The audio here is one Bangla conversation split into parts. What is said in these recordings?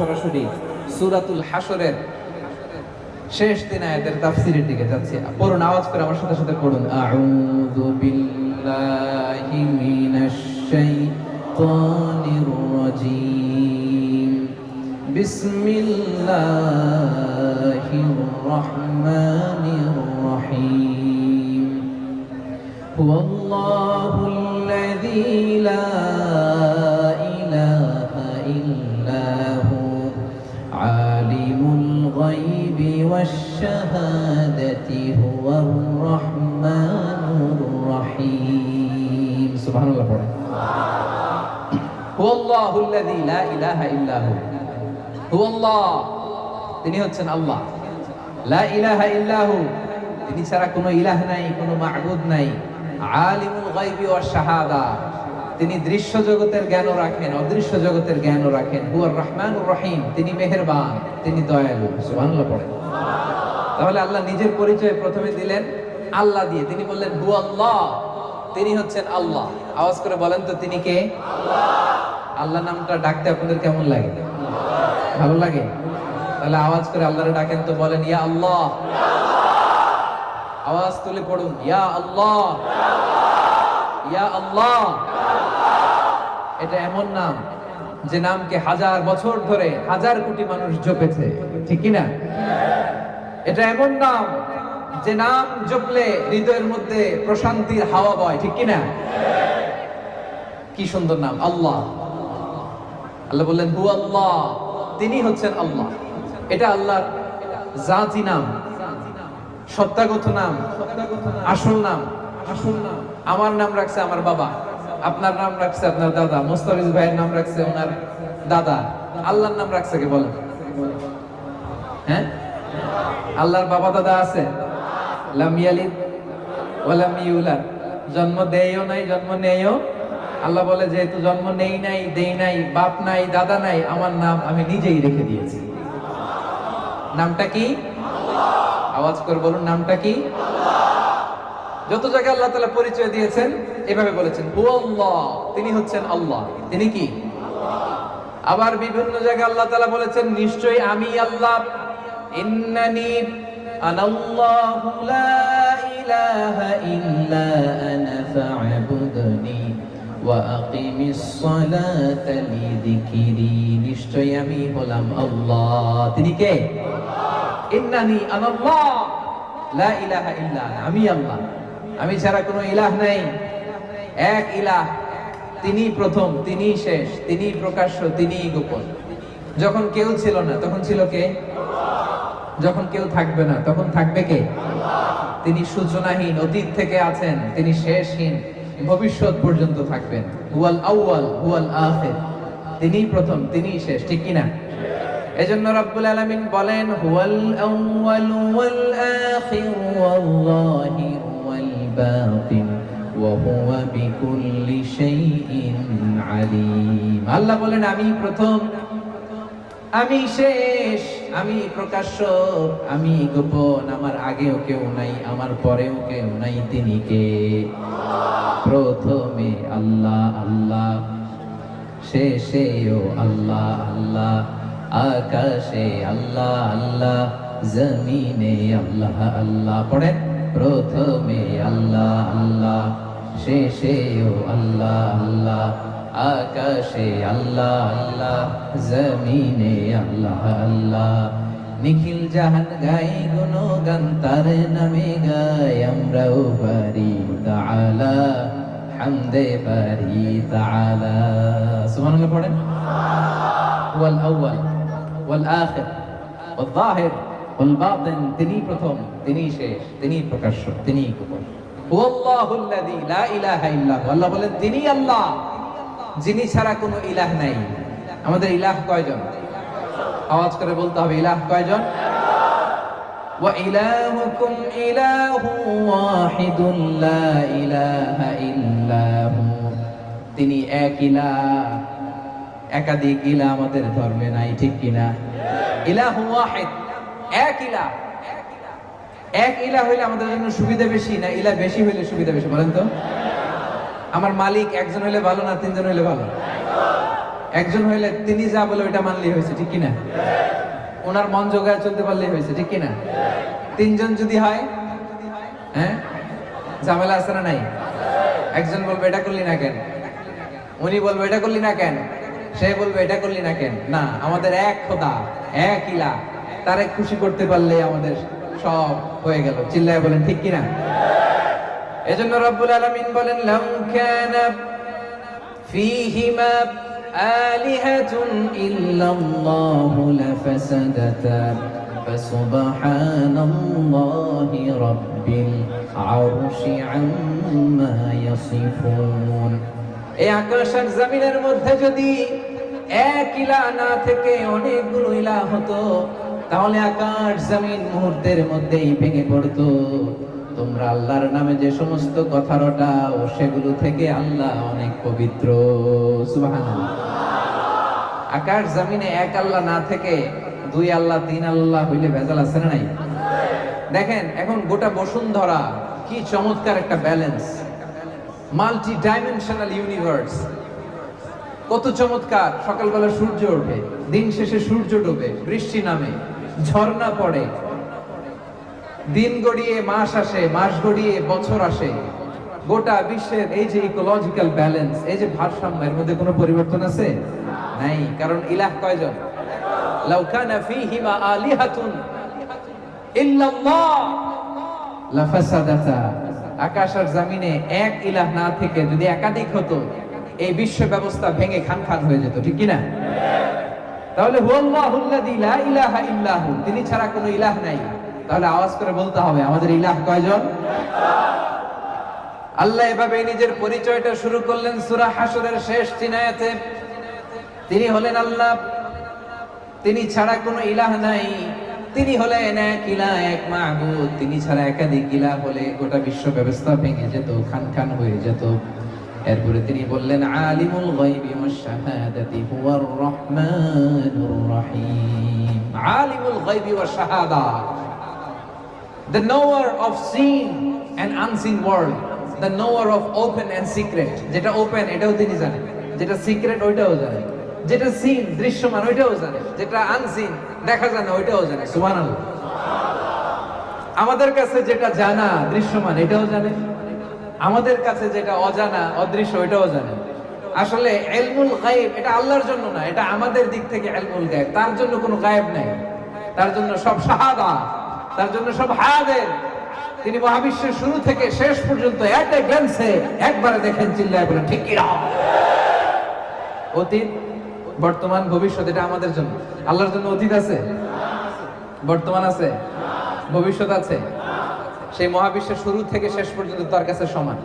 সরাসরি সুরাতুল হাসরের শেষ দিন আয়াতের তাফসিরের দিকে যাচ্ছি। পড়ুন, আওয়াজ করে আমার সাথে সাথে পড়ুন। আউযু বিল্লাহি মিনাশ শাইতানির রাজিম। বিসমিল্লাহির রহমানির রহিম। হুয়াল্লাহুল্লাযী লা والشهادة هو الرحمن الرحيم سبحان الله পড়ে هو الله الذي لا إله إلا هو هو الله তিনি হচ্ছেন আল্লাহ লা ইলাহা ইল্লাহু তিনি ছাড়া কোনো ইলাহ নাই কোনো মাহবুদ নাই আলিমুল গায়বি ওয়াশ শাহাদা তিনি দৃশ্য জগতের জ্ঞানও রাখেন অদৃশ্য জগতের জ্ঞানও রাখেন হুয়ার রহমানুর রহিম তিনি মেহেরবান তিনি দয়ালু সুবহানাল্লাহ পড়েন তাহলে আল্লাহ নিজের পরিচয় প্রথমে দিলেন আল্লাহ দিয়ে। তিনি বললেন, হু আল্লাহ। তিনি হচ্ছেন আল্লাহ। আওয়াজ করে বলেন তো, তিনি কে? আল্লাহ নামটা ডাকতে আপনাদের কেমন লাগে? ভালো লাগে? তাহলে আওয়াজ করে আল্লাহরে ডাকেন তো, বলেন, ইয়া আল্লাহ। আওয়াজ তুলে পড়ুন, ইয়া আল্লাহ। ইয়া আল্লাহ। এটা এমন নাম যে নামকে হাজার বছর ধরে হাজার কোটি মানুষ জপেছে। ঠিক কি না এটা এমন নাম যে নাম জপলে হৃদয়ের মধ্যে প্রশান্তির হাওয়া বয়, ঠিক কি না কি সুন্দর নাম, আল্লাহ। আল্লাহ বললেন হু আল্লাহ। তিনি হচ্ছেন আল্লাহ। এটা আল্লাহর জাতি নাম, সত্যাগত নাম আসল নাম আসল নাম। আমার নাম রাখছে আমার বাবা, আপনার নাম রাখছে আপনার দাদা, মোস্তাফিজ ভাইয়ের নাম রাখছে ওনার দাদা। আল্লাহর নাম রাখছে কে বলেন? হ্যাঁ? আল্লাহর বাবা দাদা আছে? জন্ম নাই, জন্ম আল্লাহ বলে, যেহেতু জন্ম নেই নাই, দেই নাই, বাপ নাই, দাদা নাই, আমার নাম আমি নিজেই রেখে দিয়েছি। নামটা কি? আওয়াজ করে বলুন, নামটা কি? যত জায়গায় আল্লাহ তাআলা পরিচয় দিয়েছেন, এভাবে বলেছেন তিনি হচ্ছেন আল্লাহ। তিনি কি? আবার বিভিন্ন জায়গায় আল্লাহ তাআলা বলেছেন, নিশ্চয়ই আমি আল্লাহ। আনাল্লাহু লা ইলাহা ইল্লা আনা ফা'বুদনি ওয়া আকিমিস সালাতা লিযিকরি। নিশ্চয়ই আমি হলাম আল্লাহ। তিনি কে? ইন্নানি আনাল্লাহ লা ইলাহা ইল্লা আমি আল্লাহ। আমি ছাড়া কোনো ইলাহ নাই। এক ইলাহ। তিনি প্রথম, তিনি শেষ, তিনি প্রকাশ্য, তিনি গোপন। যখন কেউ ছিল না, তখন ছিল কে? যখন কেউ থাকবে না, তখন থাকবে কে? তিনি সূচনাহীন, অতীত থেকে আছেন, তিনি শেষহীন, ভবিষ্যৎ পর্যন্ত থাকবেন। হুয়াল আউয়াল, হুয়াল আখির। তিনি প্রথম তিনি শেষ, ঠিক কি না এজন্য রব্বুল আলামিন বলেন, হুয়াল আউয়াল ওয়াল আখির, ওয়াল যাহির ওয়াল বাতিন বিকুল্লি শাইইন আলিম। আল্লাহ বলেন আমি প্রথম আমি শেষ। আমি প্রকাশ্য, আমি গোপন, আমার আগেও কেউ নাই, আমার পরেও কেউ নাই তিনি কে? প্রথমে আল্লাহ আল্লাহ শেষেও আল্লাহ আল্লাহ, আকাশে আল্লাহ আল্লাহ, জমিনে আল্লাহ আল্লাহ পড়েন প্রথমে আল্লাহ আল্লাহ শেষেও আল্লাহ আল্লাহ আকাশে আল্লাহ আল্লাহ, জমিনে আল্লাহ আল্লাহ। নিখিল জাহান গাই গুণগান, তার নামে গাই আমরাও পারি তাআলা, হামদে পারি তাআলা। সুবহানাল্লাহ পড়েন। ওয়াল আউয়াল, ওয়াল আখির, ওয়াল যাহির ওয়াল বাতিন তিনি প্রথম তিনি শেষ তিনি প্রকাশ্য তিনি গোপন। হুয়াল্লাহুল্লাযী লা ইলাহা ইল্লা হু আল্লাহ বলেন তিনি আল্লাহ। যিনি ছাড়া কোনো ইলাহ নাই। আমাদের ইলাহ কয়জন? আওয়াজ করে বলতে হবে, ইলাহ কয়জন? তিনি এক ইলাহ, একাধিক ইলাহ আমাদের ধর্মে নাই, ঠিক কিনা? ইলাহু ওয়াহিদ, এক ইলাহ। এক ইলাহ হইলে আমাদের জন্য সুবিধা বেশি না ইলা বেশি হইলে সুবিধা বেশি, বলেন তো? আমার মালিক একজন হইলে ভালো না তিনজন হইলে ভালো? একজন হইলে তিনি যা বলে ওইটা মানলেই হয়েছে, ঠিক কিনা? ওনার মন জোগায় চলতে পারলেই হয়েছে, ঠিক কিনা? তিনজন যদি হয় হ্যাঁ? ঝামেলা আছে না নাই? একজন বলবে, এটা করলি না কেন? উনি বলবে, এটা করলি না কেন? সে বলবে, এটা করলি না কেন? না, আমাদের এক খোদা, এক ইলা। তারে খুশি করতে পারলে আমাদের সব হয়ে গেল। চিল্লায় বলেন, ঠিক কিনা? এজন্য রব্বুল আলামিন বলেন, লাউ কানা ফীহিমা আলিহাতুন ইল্লাল্লাহু লাফাসাদাতা, ফাসুবহানাল্লাহি রাব্বিল আরশি আম্মা ইয়াসিফুন। এই আকাশ আর জমিনের মধ্যে যদি এক ইলা না থেকে অনেকগুলো ইলা হতো, তাহলে আকাশ জমিন মুহূর্তের মধ্যেই ভেঙে পড়তো। তোমরা আল্লাহর নামে যে সমস্ত কথা রটাও সেগুলো থেকে আল্লাহ অনেক পবিত্র। সুবহানাল্লাহ। আকাশ জমিনে এক আল্লাহ না থেকে দুই আল্লাহ, তিন আল্লাহ হইলে ভেজাল আছে না নাই? দেখেন, এখন গোটা বসুন্ধরা কি চমৎকার একটা ব্যালেন্স মাল্টি ডাইমেনশনাল ইউনিভার্স কত চমৎকার, সকালবেলা সূর্য ওঠে, দিন শেষে সূর্য ডোবে, বৃষ্টি নামে, ঝর্ণা পড়ে দিন গড়িয়ে মাস আসে, মাস গড়িয়ে বছর আসে। গোটা বিশ্বের এই যে ইকোলজিক্যাল ব্যালেন্স এই যে ভারসাম্য, এর মধ্যে কোনো পরিবর্তন আছে? নাই, কারণ ইলাহ কয়জন? লাউ কানা ফীহিমা আলিহাতুন ইল্লাল্লাহ। লাফাসাদাতা। আকাশ আর জমিনে এক ইলাহ না থেকে যদি একাধিক হতো, এই বিশ্ব ব্যবস্থা ভেঙে খান খান হয়ে যেত, ঠিক কি না তাহলে হুয়াল্লাহুল্লাযী লা ইলাহা ইল্লাহু, তিনি ছাড়া কোনো ইলাহ নাই। তাহলে আওয়াজ করে বলতে হবে, আমাদের ইলাহ কয়জন? আল্লাহ এভাবে নিজের পরিচয়টা শুরু করলেন সূরা হাসরের শেষ চিনায়াতে। তিনি হলেন আল্লাহ। তিনি ছাড়া কোনো ইলাহ নাই। তিনি হলেন এক ইলা এক মাহবুদ। তিনি ছাড়া একাধিক ইলা হলে গোটা বিশ্ব ব্যবস্থা ভেঙে যেত, খান খান হয়ে যেত। এরপরে তিনি বললেন, আলিমুল গায়বি ওয়াশ শাহাদাতি হুয়ার রহমানুর রহিম। আলিমুল গায়বি ওয়াশ শাহাদা the knower of seen and unseen world. The knower of open and secret. যেটা ওপেন এটাও তিনি জানেন। যেটা সিক্রেট ওইটাও জানেন। যেটা সিন দৃশ্যমান, ওইটাও জানে যেটা আনসিন দেখা যায় না, ওইটাও জানে সুবহানাল্লাহ। আমাদের কাছে যেটা জানা, দৃশ্যমান, এটাও জানে আমাদের কাছে যেটা অজানা, অদৃশ্য, ওইটাও জানে আসলে এলমুল গায়েব, এটা আল্লাহর জন্য না, এটা আমাদের দিক থেকে এলমুল গায়েব। তার জন্য কোনো গায়েব নাই। তার জন্য সব শাহাদা তার জন্য সব হায়াদের। তিনি মহাবিশ্বের শুরু থেকে শেষ পর্যন্ত একবারে দেখেন চিল্লায় বলেন, ঠিক অতীত, বর্তমান, ভবিষ্যৎ, এটা আমাদের জন্য। আল্লাহর জন্য অতীত আছে? বর্তমান আছে? ভবিষ্যৎ আছে? সেই মহাবিশ্বের শুরু থেকে শেষ পর্যন্ত তার কাছে সমান।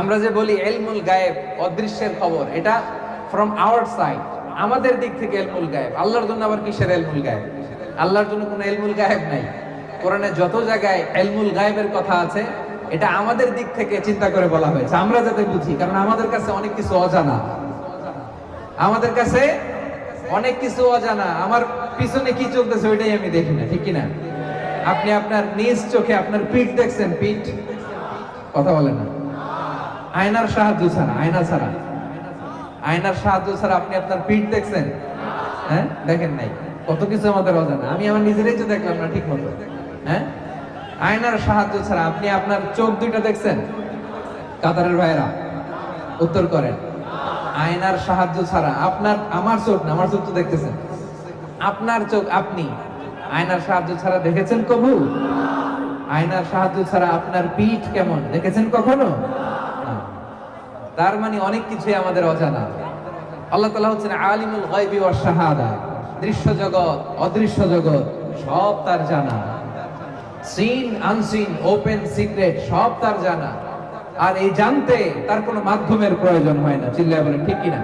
আমরা যে বলি এলমুল গায়েব, অদৃশ্যের খবর, এটা ফ্রম আওয়ার সাইড আমাদের দিক থেকে এলমুল গায়েব। আল্লাহর জন্য আবার কিসের এলমুল গায়েব? আল্লাহর জন্য কোনো এলমুল গায়েব নাই। কোরআনে যত জায়গায় এলমুল গায়েবের কথা আছে, এটা আমাদের দিক থেকে চিন্তা করে বলা হয়েছে। আমরা যাতে বুঝি, কারণ আমাদের কাছে অনেক কিছু অজানা। আমাদের কাছে অনেক কিছু অজানা। আমার পিছনে কি চলতেছে ওইটাই আমি দেখি না, ঠিক কিনা? আপনি আপনার নিজ চোখে আপনার পিঠ দেখছেন, পিঠ? কথা বলে না। আয়নার সাহায্য ছাড়া, আয়না ছাড়া। আয়নার সাহায্য ছাড়া আপনি আপনার পিঠ দেখছেন? হ্যাঁ? দেখেন নাই। কত কিছু আমাদের অজানা। আমি আমার নিজেরাই তো দেখলাম না ঠিক মতো হ্যাঁ? আয়নার সাহায্য ছাড়া আপনি আপনার চোখ দুইটা দেখছেন? কাতারের ভাইরা উত্তর করেন। আয়নার সাহায্য ছাড়া আপনার, আমার চোখ না, আমার চোখ তো দেখতেছেন। আপনার চোখ আপনি। আয়নার সাহায্য ছাড়া দেখেছেন কবু? আয়নার সাহায্য ছাড়া আপনার পিঠ কেমন? দেখেছেন কখনো? তার মানে অনেক কিছুই আমাদের অজানা। আল্লাহ তালা হচ্ছেন আলিমুল গায়বি ওয়াস শাহাদা। দৃশ্য জগৎ, অদৃশ্য জগৎ, সব তার জানা। সিন আনসিন ওপেন সিক্রেট সব তার জানা। আর এই জানতে তার কোনো মাধ্যমের প্রয়োজন হয় না। চিল্লায় বলেন, ঠিক কিনা?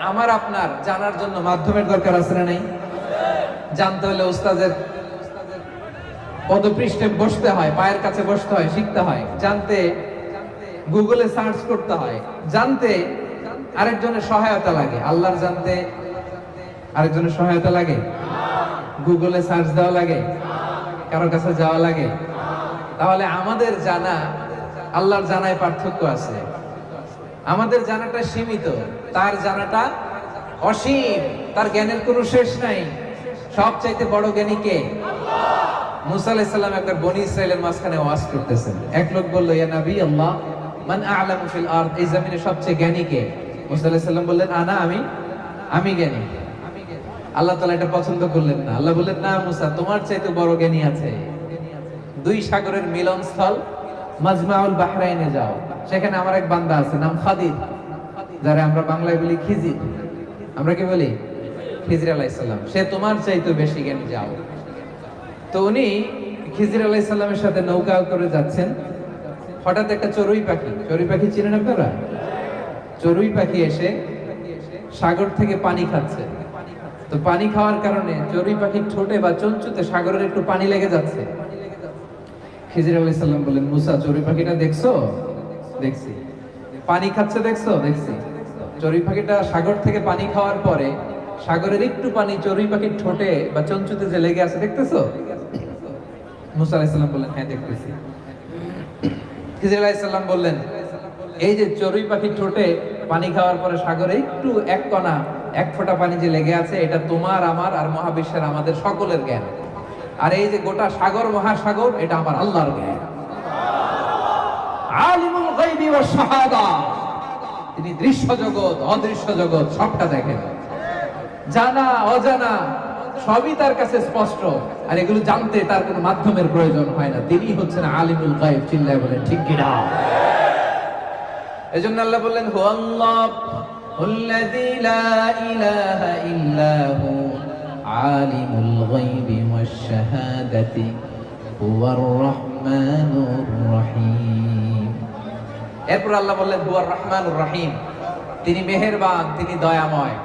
আমার, আপনার জানার জন্য মাধ্যমের দরকার আছে না নাই? জানতে হলে উস্তাদের পদপৃষ্ঠে বসতে হয়, পায়ের কাছে বসতে হয়, শিখতে হয়। জানতে গুগলে সার্চ করতে হয়। জানতে আরেকজনের সহায়তা লাগে। আল্লাহর জানতে আরেকজনের সহায়তা লাগে? গুগলে সার্চ দেওয়া লাগে? কারোর কাছে যাওয়া লাগে? তাহলে আমাদের জানা, আল্লাহর জানায় পার্থক্য আছে। আমাদের জানাটা সীমিত, তার জানাটা অসীম, তার জ্ঞানের কোনো শেষ নাই। সব চাইতে বড় জ্ঞানী কে? মুসা আলাইহিস সালাম একবার বনি ইসরায়েলের মাঝখানে ওয়াজ করতেছেন। এক লোক বলল, ইয়া নবী আল্লাহ, মান আ'লামু ফিল আরদ? এই জমিনে সবচেয়ে জ্ঞানী কে? মুসা আলাইহিস সালাম বললেন, আনা, আমি আমি জ্ঞানী। আল্লাহ তালা এটা পছন্দ করলেন না। আল্লাহ বললেন, না মুসা, তোমার চাইতে বড় জ্ঞানী আছে। দুই সাগরের মিলনস্থল মাজমাউল বাহরাইনে যাও। সেখানে আমার এক বান্দা আছে, নাম খাদির, যারা আমরা বাংলায় বলি খিজির। আমরা কি বলি? খিজির আলাইসাল্লাম সে তোমার চাইতে বেশি জ্ঞানী, যাও। তো উনি খিজির আলাইসাল্লামের সাথে নৌকা করে যাচ্ছেন। হঠাৎ একটা চড়ুই পাখি চড়ুই পাখি চিনেন আপনারা? চড়ুই পাখি এসে সাগর থেকে পানি খাচ্ছে। তো পানি খাওয়ার কারণে চড়ুই পাখির ঠোঁটে বা চঞ্চুতে সাগরের একটু পানি লেগে যাচ্ছে। খিজির আলাইহিস সালাম বললেন, মুসা, চড়ুই পাখিটা দেখছ? দেখছি। পানি খাচ্ছে দেখছ? দেখছি। চড়ুই পাখিটা সাগর থেকে পানি খাওয়ার পরে সাগরের একটু পানি চড়ুই পাখির ঠোঁটে বা চঞ্চুতে যে লেগে আছে, দেখতেছো? মুসা আলাইহিস সালাম বললেন হ্যাঁ দেখতেছি। খিজির আলাইহিস সালাম বললেন, এই যে চড়ুই পাখির ঠোঁটে পানি খাওয়ার পরে সাগরে একটু এক কণা এক ফোঁটা পানি যে লেগে আছে, এটা তোমার, আমার আর মহাবিশ্বের আমাদের সকলের জ্ঞান। আর এই যে গোটা সাগর, মহাসাগর, এটা আমার আল্লাহর জ্ঞান। আলিমুল শাহাদা। তিনি দৃশ্য জগৎ, অদৃশ্য জগৎ, সবটা দেখেন। জানা, অজানা, সবই তার কাছে স্পষ্ট। আর এগুলো জানতে তার কোনো মাধ্যমের প্রয়োজন হয় না। তিনি হচ্ছেন আলিমুল গায়ব, চিল্লায় বলেন, ঠিক কিনা? এজন্য আল্লাহ বললেন হু আল্লাহ হুল্লাযী লা إله إلا هو عالم الغيب والشهادة, هو الرحمن الرحيم. এরপর আল্লাহ বললেন হুয়ার রহমানুর রহিম তিনি মেহেরবান, তিনি দয়াময়।